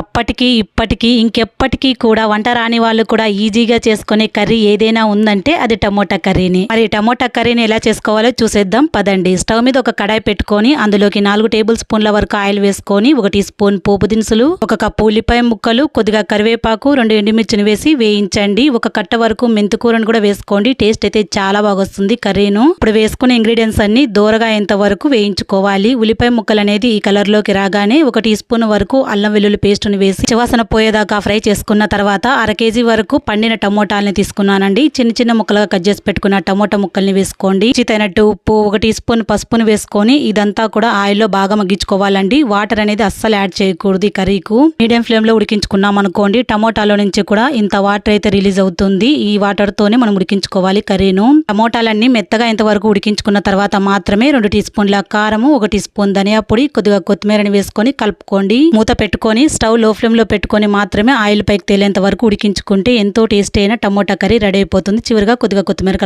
అప్పటికి ఇప్పటికీ ఇంకెప్పటికీ కూడా వంట రాని వాళ్ళు కూడా ఈజీగా చేసుకునే కర్రీ ఏదైనా ఉందంటే అది టమోటా కర్రీని. మరి టమోటా కర్రీని ఎలా చేసుకోవాలో చూసేద్దాం పదండి. స్టవ్ మీద ఒక కడాయి పెట్టుకొని అందులోకి నాలుగు టేబుల్ స్పూన్ల వరకు ఆయిల్ వేసుకొని ఒక టీ స్పూన్ పోపు దినుసులు ఒక కప్పు ఉల్లిపాయ ముక్కలు కొద్దిగా కరివేపాకు రెండు ఎండుమిర్చిని వేసి వేయించండి. ఒక కట్ట వరకు మెంతుకూరను కూడా వేసుకోండి. టేస్ట్ అయితే చాలా బాగా వస్తుంది కర్రీను. ఇప్పుడు వేసుకునే ఇంగ్రీడియంట్స్ అన్ని దూరగా అయ్యేంత వరకు వేయించుకోవాలి. ఉల్లిపాయ ముక్కలు అనేది ఈ కలర్లోకి రాగానే ఒక టీ స్పూన్ వరకు అల్లం వెల్లుల్లి పేస్ట్ ని వేసి చివాసన పోయేదాకా ఫ్రై చేసుకున్న తర్వాత అర కేజీ వరకు పండిన టమోటాలని తీసుకున్నానండి. చిన్న చిన్న ముక్కలుగా కట్ చేసి పెట్టుకున్న టమోటా ముక్కల్ని వేసుకోండి. చితైనట్టు ఉప్పు ఒక టీ స్పూన్ పసుపును వేసుకొని ఇదంతా కూడా ఆయిల్లో బాగా మగ్గించుకోవాలండి. వాటర్ అనేది అస్సలు యాడ్ చేయకూడదు ఈ కర్రీకు. మీడియం ఫ్లేమ్లో ఉడికించుకున్నాం అనుకోండి. టమోటాలో నుంచి కూడా ఇంత వాటర్ అయితే రిలీజ్ అవుతుంది. ఈ వాటర్ తోనే మనం ఉడికించుకోవాలి కర్రీను. టమోటాలన్నీ మెత్తగా ఇంతవరకు ఉడికించుకున్న తర్వాత మాత్రమే రెండు టీ స్పూన్ల కారము ఒక టీ స్పూన్ ధనియా పొడి కొద్దిగా కొత్తిమీరని వేసుకొని కలుపుకోండి. మూత పెట్టుకొని స్టవ్ లో ఫ్లేమ్లో పెట్టుకొని మాత్రమే ఆయిల్ పైకి తేలేంత వరకు ఉడికించుకుంటే ఎంతో టేస్ట్ అయిన టమోటా కర్రీ రెడీ అయిపోతుంది. చివరిగా కొద్దిగా కొత్తిమీర